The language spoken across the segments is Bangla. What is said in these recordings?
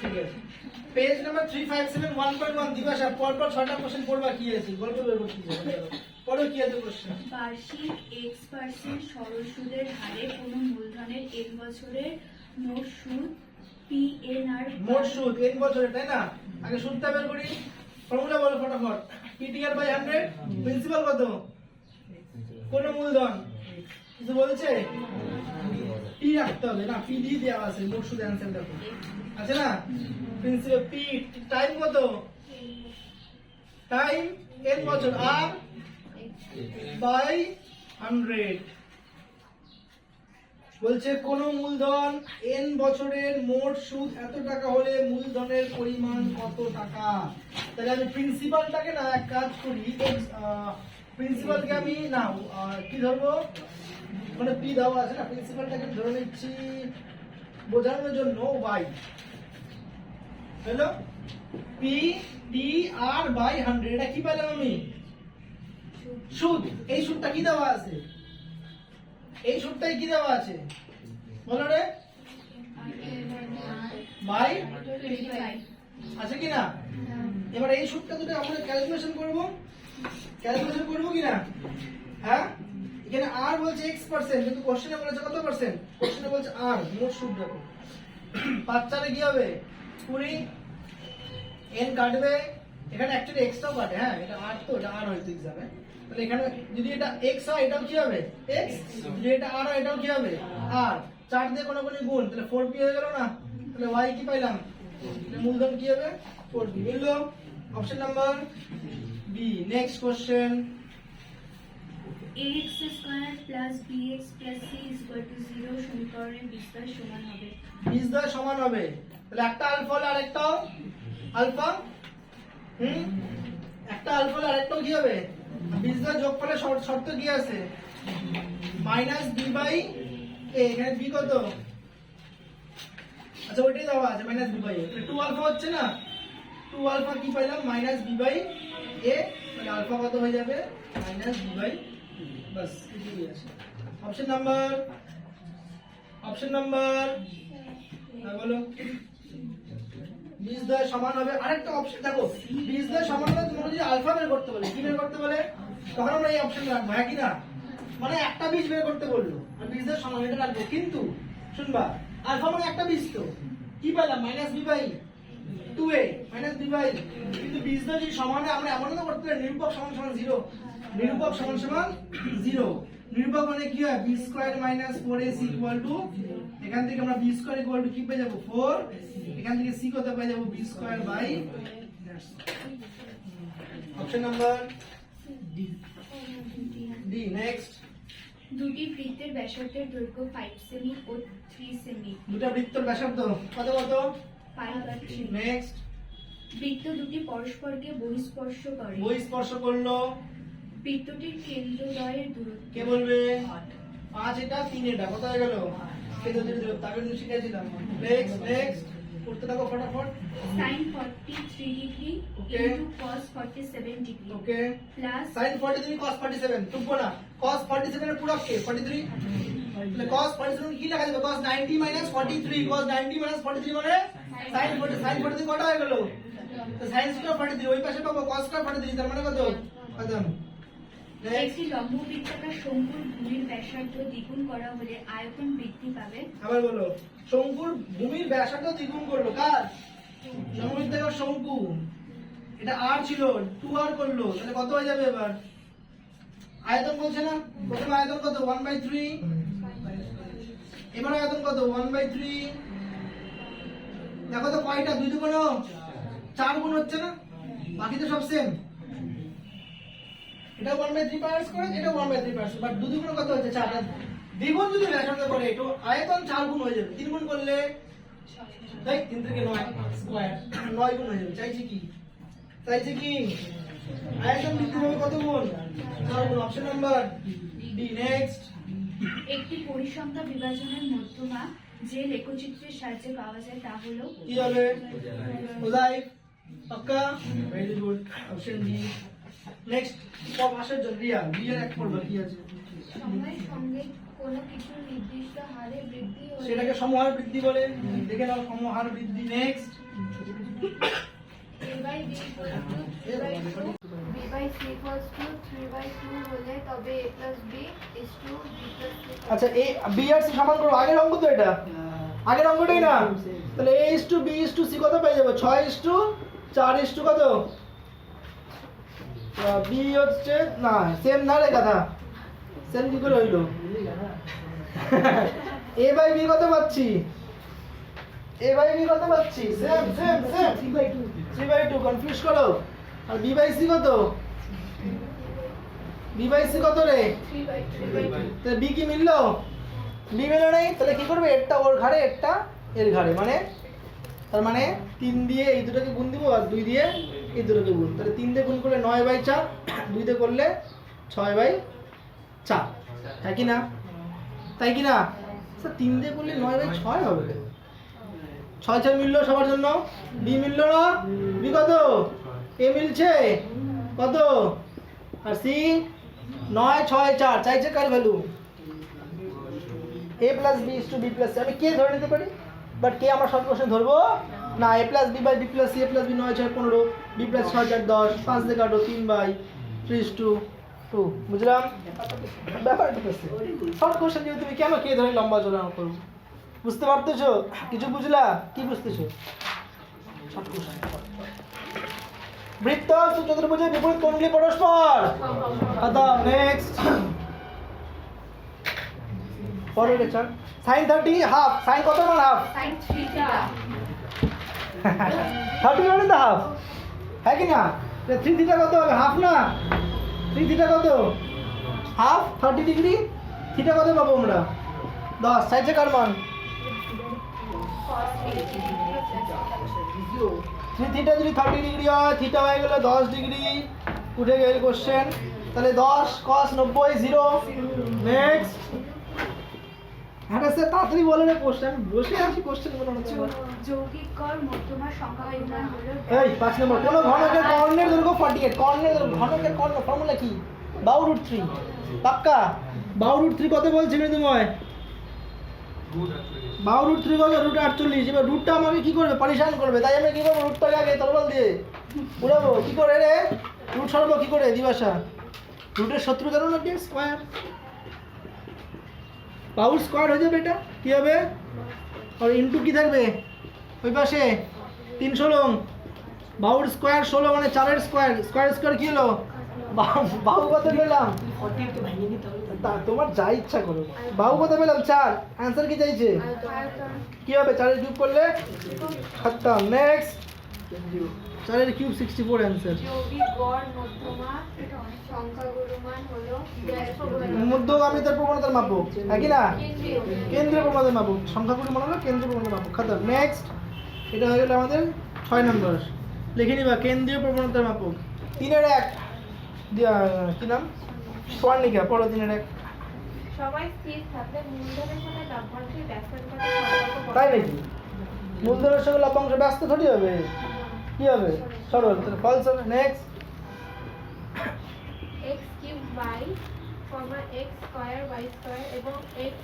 ঠিক আছে। Page number three five seven one point one দিবাসা পরপর ছটা কোশ্চেন পড়বা কি আছে? গল্প বের করতে পড়ো কি আছে কোশ্চেন বার্ষিক এক্স পার্সেন্ট সরল সুদের হারে কোনো মূলধনের এক বছরের মোট সুদ পি এন আর মোট সুদ তিন বছরে তাই না? আগে সুদটা বের করি। ফর্মুলা বলো ফটাফট। পিটিআর বাই হান্ড্রেড প্রিন্সিপাল কত? কোন মূলধন? কিছু বলছে? পি রাখতে হবে, না পি দিয়ে দেওয়া আছে মোট অ্যান্সার দেখো আছে না? প্রিন্সিপাল পি টাইম কত? টাইম এন বছর, আর? বাই হান্ড্রেড বলছে, কোন মূলধন এন বছরের মোট সুদ এত টাকা হলে মূলধনের পরিমাণ কত টাকা? তাহলে আমি প্রিন্সিপালটাকে না, এক কাজ করি প্রিন্সিপালকে আমি, না কি ধরবো? মানে পি দেওয়া আছে না, প্রিন্সিপালটাকে ধরে নিচ্ছি বোঝানোর জন্য Y. Hello P T R by hundred এটা কি পেলাম আমি? সুদ। এই সুদটা কি দেওয়া আছে? এই সুদটাই কি দেওয়া আছে? বলো রে। বাই আছে কি না? এবার এই সুদটা যদি আমরা ক্যালকুলেশন করব ক্যালকুলেশন করব কি না? হ্যাঁ? এখানে আর বলছে এক্স পার্সেন্ট কিন্তু কোশ্চেনে বলেছে কত পার্সেন্ট কোশ্চেনে বলছে আর মোট সুদ দেখো। চারে কি হবে? কুড়ি এন কাটবে, এখানে অ্যাকচুয়ালি এক্সটাও কাটে হ্যাঁ এটা আর তো, এটা আর হয়তো এক্সামে তাহলে এখানে যদি এটা এক্স হয়, এটাও কি হবে? এক্স যদি এটা আর হয়, এটাও কি হবে? আর চার দিয়ে কোনো কোনো গুণ, তাহলে ফোর পি হয়ে গেল না? তাহলে ওয়াই কি পাইলাম? মূলধন কি হবে? ফোর পি বুঝলো? Option number B next question X square plus X plus C equal to zero সমীকরণের বিস্তার সমান হবে। দ্বয় সমান হবে। তাহলে একটা আলফা হলে আরেকটাও আলফা হুম? একটা আলফা হলে আরেকটাও কি হবে? দ্বয় যোগ করলে শর্ত কি আছে? মাইনাস বি বাই এ এখানে বি কত? আচ্ছা ওইটাই দেওয়া আছে minus B by A two alpha হচ্ছে না? টু আলফা কি পাইলাম? Minus B by A alpha কত হয়ে যাবে? মাইনাস বি বাই বাস এটুকুই আছে অপশন নাম্বার অপশন নাম্বার হ্যাঁ বলো। বীজ দ্বয় সমান হবে। আরেকটা অপশন দেখো বীজ দ্বয় সমান হবে, তোমাকে যদি আলফা বের করতে বলে, কি বের করতে বলে? তখন আমরা এই অপশন রাখব হ্যাঁ কি না? মানে একটা বীজ বের করতে বলল, আর বীজ দ্বয় সমান এটা রাখব। কিন্তু, শুনবা আলফা মানে একটা বীজ তো। কি পেলাম? Minus B by two A minus B by কিন্তু বীজ যদি সমান হয় আমরা এমন করতে পারি নিরূপক সমান সমান জিরো নিরূপক সমান সমান জিরো নিরূপক মানে কি হয়? B square minus four S equal to এখান থেকে আমরা বি স্কোয়ার ইকুয়াল টু কি পেয়ে যাব? ফোর এখান থেকে সি কত পেয়ে যাব? B square by option number D next দুটি বৃত্তের ব্যাসার্ধের দৈর্ঘ্য ফাইভ সেমি ও থ্রি সেমি দুটা বৃত্তর ব্যাসার্ধ কত কত? নেক্সট বৃত্ত দুটি পরস্পরকে বহিস্পর্শ করে। বই স্পর্শ করল। বৃত্তটির কেন্দ্রদ্বয়ের দূরত্ব। কে বলবে? পাঁচ এটা তিন এটা কত হয়ে গেল কেন্দ্র দিয়ে দিল তাকে কিন্তু শিখেছিলাম নেক্সট নেক্সট করতে থাকো ফটাফট। Forty three degree Okay. Into cos forty seven degree okay plus sine 43 cos 47 টুকবো না। Cos 47 এর পুরো কে? 43 তাহলে cos 47 কি লেখা যাবে? Cos 90 minus 43 cos 90 minus 43 মানে sin 40 sin 43 কত হয়ে গেল? তো sin স্কয়ার 43 ওই পাশে পাবো cos স্কয়ার 43 তার মানে কত? কত? একটি লম্ব বৃত্তাকার শঙ্কুর ভূমির ব্যাসার্ধ দ্বিগুণ করা হলে আয়তন বৃদ্ধি পাবে। আবার বলো শঙ্কুর ভূমির ব্যাসার্ধ দ্বিগুণ করল কার? সমবৃত্তাকার শঙ্কু। এটা আর ছিল টু আর করল তাহলে কত হয়ে যাবে এবার? আয়তন বলছে না? প্রথমে আয়তন কত? ওয়ান বাই থ্রি এবার আয়তন কত? ওয়ান বাই থ্রি দেখো তো কয়টা? দুই দুগুণ চার গুণ হচ্ছে না? বাকি তো সব সেম এটা ওয়ান বাই থ্রি করে এটা ওয়ান বাই থ্রি বাট দু দুগুণ কত হচ্ছে? চার দ্বিগুণ যদি ব্যাসার্ধ করে, একটু আয়তন চার গুণ হয়ে যাবে। তিন গুণ করলে তাই তিন থেকে নয় স্কোয়ার নয় গুণ হয়ে যাবে। চাইছি কি? চাইছি কি? আয়তন বৃদ্ধি হবে কত গুণ? চার গুণ। অপশন নাম্বার ডি নেক্সট একটি পরিসংখ্যা বিভাজনের মধ্যমা যে লেখচিত্রের সাহায্যে পাওয়া যায় তা হলো কি হবে পাক্কা very good option D next সব আসার জন্য রিয়া রিয়া এক পড়বা কি আছে? সময়ের সঙ্গে কোনো কিছু নির্দিষ্ট হারে বৃদ্ধি হলে সেটাকে সমহার বৃদ্ধি বলে। দেখে নাও সমহার বৃদ্ধি নেক্সট by b আচ্ছা এ বি আর সি সমান করব আগের অঙ্ক তো এটা। আগের অঙ্কটাই না? তাহলে A is to B is to C কত পেয়ে যাব? ছয় ইস টু চার ইস টু কত? বি হচ্ছে না সেম না রে কথা সেম কি করে হইল? এ বাই বি কত পাচ্ছি? এ বাই বি কত পাচ্ছি? Same same same three by two three by two confuse করো। আর বি সি কত? বি সি কত রে? 3 by 3 by 2 তাহলে বি কি মিললো? বি মিললো নেই? তাহলে কি করবে? একটা ওর ঘাড়ে, একটা এর ঘাড়ে। মানে তার মানে তিন দিয়ে এই দুটোকে গুণ দিব আর দুই দিয়ে এই দুটোকে গুণ। তাহলে তিন দিয়ে গুণ করলে নয় বাই চার, দুই দিয়ে করলে ছয় বাই চার। তাই কি না? তাই কি না? স্যার তিন দিয়ে করলে নয় বাই ছয় হবে। ছয় ছয় মিললো সবার জন্য। বি মিললো না? বি কত? এ মিলছে? কত? আর সি? নয়, ছয়, চার। চাইছে কার value A plus B two B plus আমি কে ধরে নিতে পারি? বাট কে আমার সব কোশ্চেন ধরবো? না A plus B by B plus C A plus B নয়, ছয়, পনেরো। বি প্লাস ছয়, চার, দশ। পাঁচ দিয়ে কাটো, তিন বাই ত্রিশ, টু টু। বুঝলাম? ব্যাপারটা শর্ট কোশ্চেন যদি তুমি কেন কে ধরে লম্বা চড়া করব বুঝতে পারতেছো? কিছু বুঝলা? কি বুঝতেছো? শর্ট কোশ্চেন বৃত্ত চতুর্ভুজের বিপরীত কোণগুলি পরস্পর। আদাম নেক্সট পরের lecture sine thirty half sine কত মান হাফ থার্টি মানে তো হাফ হ্যাঁ কি না? থ্রি থিটা কত হবে? হাফ না? থ্রি থিটা কত? হাফ থার্টি ডিগ্রি থিটা কত পাবো আমরা? দশ। সাইজে কার মান? Cos 80 থ্রি থিটা যদি থার্টি ডিগ্রি হয় থিটা হয়ে গেলে দশ ডিগ্রি উঠে গেল কোশ্চেন তাহলে দশ কস নব্বই জিরো নেক্সট হ্যাঁ স্যার তাড়াতাড়ি বলে রে কোশ্চেন বসে আছি কোশ্চেন মনে হচ্ছে যৌগিক গড় মধ্যমা সংখ্যা পরিমাণ হলো এই পাঁচ নম্বর। কোন ঘনকের কর্ণের দৈর্ঘ্য ফর্টি এইট কর্ণের দৈর্ঘ্য- ঘনকের কর্ণ ফর্মুলা কি? বাউ রুট থ্রি পাক্কা? বাউ রুট থ্রি কত বলছি মৃদুময় বাউ রুট থ্রি কত রুট আটচল্লিশ। এবার রুটটা আমাকে কি করবে? পরিশান করবে। তাই আমি কি করব? রুটটাকে আগে তরবল দিয়ে উড়াবো। কি করে রে? রুট সরাবো কি করে? দিবাসা। রুটের শত্রু জানো না কি স্কোয়ার বাউর স্কোয়ার হয়ে যাবে এটা। কি হবে? আর ইন্টু কি থাকবে? ওই পাশে। তিন ষোলো বাউর স্কোয়ার ষোলো মানে চারের স্কোয়ার স্কোয়ার স্কোয়ার কি হলো? বাহু- বাহু পেলাম। তোমার যা ইচ্ছা করো। বাহু পেলাম, চার। অ্যান্সার কি চাইছে? কি হবে? চারের কিউব করলে? খতম নেক্সট চারের কিউব সিক্সটি ফোর অ্যান্সার মধ্যগামিতার প্রবণতার মাপক। একই না? কেন্দ্রীয় প্রবণতার মাপক। সংখ্যাগুলো মনে হলো কেন্দ্রীয় প্রবণতার মাপক। খতম। নেক্সট এটা হয়ে গেল আমাদের ছয় নম্বর। লিখে নিবা। কেন্দ্রীয় প্রবণতার মাপক। তিনের এক। কি নাম? স্বর্ণিকা পড়ো তিনের এক সবাই স্থির থাকলে মূলধনের সাথে লভ্যাংশের ব্যস্তের তাই নাকি? মূলধনের সঙ্গে লভ্যাংশ ব্যস্ত থরি হবে? কি হবে? সরল ফলস হবে নেক্সট x কিউব y কমা x স্কয়ার y স্কয়ার এবং x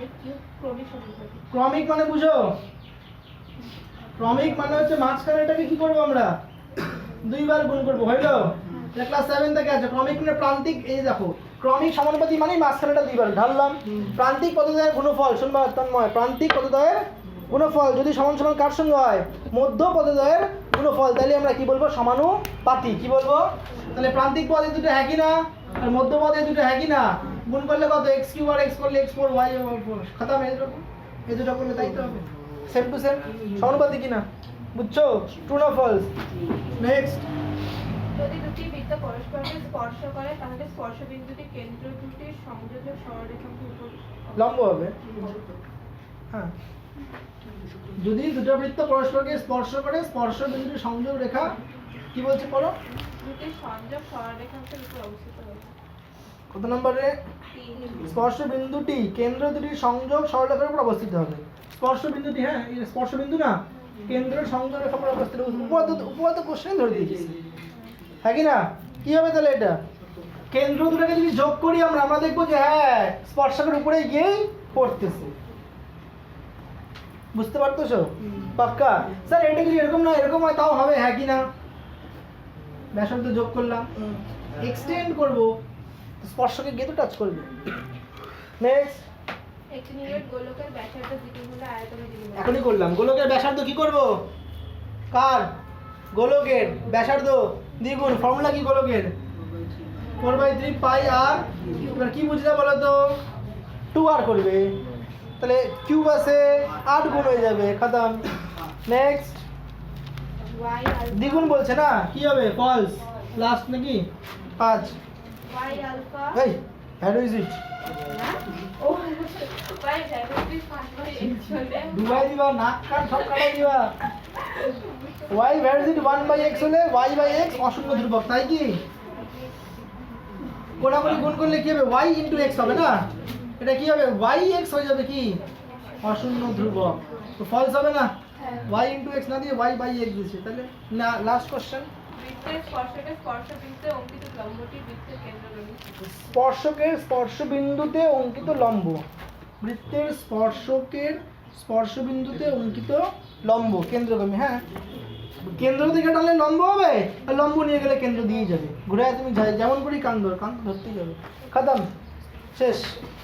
y কিউব ক্রমিক সমানুপাতিক ক্রমিক মানে বুঝো? ক্রমিক মানে হচ্ছে মাঝখানে এটাকে কি করব আমরা? দুইবার গুণ করব হইল? এটা ক্লাস সেভেন থেকে আছে। ক্রমিক মানে প্রান্তিক এই দেখো। ক্রমিক সমানুপাতি মানে মাঝখানেটা দুইবার ঢাললাম। প্রান্তিক পদদয়ের গুণফল শুনবা তন্ময় প্রান্তিক পদদয়ের গুণফল যদি সমান সমান কার সঙ্গে হয়? মধ্য পদদয়ের গুণফল। তাহলে আমরা কি বলব? সমানুপাতি। কি বলব? তাহলে প্রান্তিক পদ এই দুটো হ্যাকি না? আর মধ্য পদ এই দুটো হ্যাকি না? গুণ করলে কত? এক্স কিউ আর এক্স করলে এক্স ফোর ওয়াই খতম এই দুটো এই দুটো করলে তাই তো হবে। সেম টু সেম সমানুপাতি কিনা বুঝছ? ট্রু না ফলস নেক্সট যদি দুটি বৃত্ত পরস্পরকে স্পর্শ করে তাহলে স্পর্শ বিন্দুটি কেন্দ্র দুটির সংযোজক সরলরেখাঙ্কের উপর লম্ব হবে। হ্যাঁ। যদি দুটো বৃত্ত পরস্পরকে স্পর্শ করে স্পর্শ বিন্দুর সংযোগ রেখা কি বলছে পড়ো দুটি সংযোগ সরলরেখাঙ্কের উপর অবস্থিত হবে কত নম্বরে? স্পর্শ বিন্দুটি কেন্দ্র দুটির সংযোগ সরলরেখার উপর অবস্থিত হবে। স্পর্শ বিন্দুটি হ্যাঁ স্পর্শ বিন্দু না কেন্দ্রের সংযোগ রেখার উপর অবস্থিত। উপপাদ্য উপপাদ্য কোশ্চেন ধরে দিয়েছি। হ্যাঁ কি না? কি হবে তাহলে এটা? কেন্দ্র দুটাকে যদি যোগ করি আমরা আমরা দেখব যে হ্যাঁ স্পর্শকের উপরে গিয়েই পড়তেছে। বুঝতে পারতেছো? পাক্কা? স্যার এটা যদি এরকম না এরকম হয় তাও হবে হ্যাঁ কি না? ব্যাসার্ধ যোগ করলাম। এক্সটেন্ড করব। স্পর্শকে গিয়ে তো টাচ করবে। নেক্সট এখনই করলাম। গোলকের ব্যাসার্ধ কি করব? কার? গোলকের, ব্যাসার্ধ, দ্বিগুণ ফর্মুলা কি গোলকের? Four by three pi R এবার কি বুঝলে বলো তো? টু আর করবে। তাহলে কিউব আছে, আট গুণ হয়ে যাবে, খতম। নেক্সট দ্বিগুণ বলছে না? কি হবে? ফলস লাস্ট নাকি? পাঁচ। এই হ্যাড ইজ ইট ও y ভ্যালুটি 5 বাই x হলে ডুবাই দিবা, নাক কান সব কাটাই দিবা। ওয়াই ভ্যারিজিট ওয়ান বাই এক্স হলে ওয়াই বাই এক্স অশূন্য ধ্রুবক তাই কি? কোনাকুনি গুণ করলে কি হবে? ওয়াই ইন্টু এক্স হবে না? এটা কি হবে? ওয়াই এক্স হয়ে যাবে কি? অশূন্য ধ্রুবক। তো ফলস হবে না। ওয়াই ইন্টু এক্স না দিয়ে ওয়াই বাই এক্স দিচ্ছে তাহলে না লাস্ট কোশ্চেন স্পর্শকের স্পর্শবিন্দুতে অঙ্কিত লম্ব। বৃত্তের স্পর্শকের স্পর্শবিন্দুতে অঙ্কিত লম্ব, কেন্দ্রগামী হ্যাঁ? কেন্দ্র থেকে টানলে লম্ব হবে? আর লম্ব নিয়ে গেলে কেন্দ্র দিয়ে যাবে। ঘুরে তুমি যেমন করি কান ধর, কান ধরতেই যাবে খাতাম। শেষ।